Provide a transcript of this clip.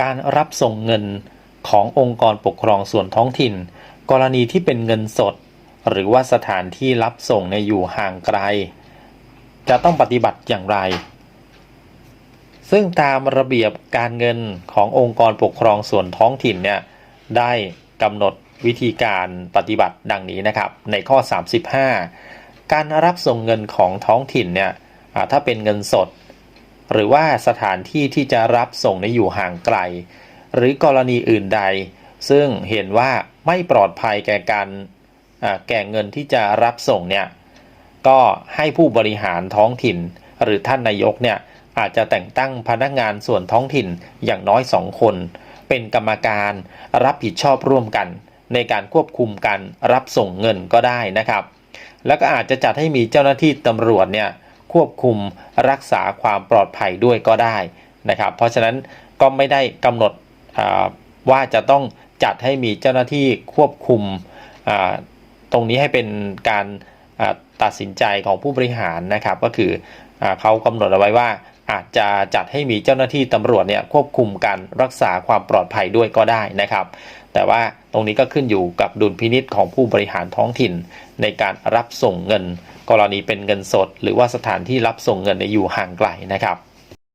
การรับส่งเงินขององค์กรปกครองส่วนท้องถิ่น กรณีที่เป็นเงินสด หรือว่าสถานที่รับส่งในอยู่ห่างไกล จะต้องปฏิบัติอย่างไร ซึ่งตามระเบียบการเงินขององค์กรปกครองส่วนท้องถิ่นเนี่ยได้กำหนดวิธีการปฏิบัติดังนี้นะครับ ในข้อ 35 การรับส่งเงินของท้องถิ่นเนี่ยถ้าเป็นเงินสด หรือว่าสถานที่ที่จะรับส่งในอยู่ห่างไกล หรือกรณีอื่นใด ซึ่งเห็นว่าไม่ปลอดภัยแก่การแก่เงินที่จะรับส่งเนี่ยก็ให้ผู้บริหารท้องถิ่น หรือท่านนายกเนี่ยอาจจะแต่งตั้งพนักงานส่วนท้องถิ่นอย่างน้อยสองคน เป็นกรรมการรับผิดชอบร่วมกัน ในการควบคุมการรับส่งเงินก็ได้นะครับ แล้วก็อาจจะจัดให้มีเจ้าหน้าที่ตำรวจเนี่ย ควบคุมรักษาความปลอดภัยด้วยก็ได้นะครับ เพราะฉะนั้นก็ไม่ได้กำหนดว่าจะต้องจัดให้มีเจ้าหน้าที่ควบคุมตรงนี้ให้เป็นการตัดสินใจของผู้บริหารนะครับ ก็คืออเขากำหนดเอาไว้ว่า อาจจะจัดให้มีเจ้าหน้าที่ตำรวจเนี่ยควบคุมการรักษาความปลอดภัยด้วยก็ได้นะครับ แต่ว่าตรงนี้ก็ขึ้นอยู่กับดุลพินิษของผู้บริหารท้องถิ่น ในการรับส่งเงิน กรณีเป็นเงินสด หรือว่าสถานที่รับส่งเงินในอยู่ห่างไกลนะครับ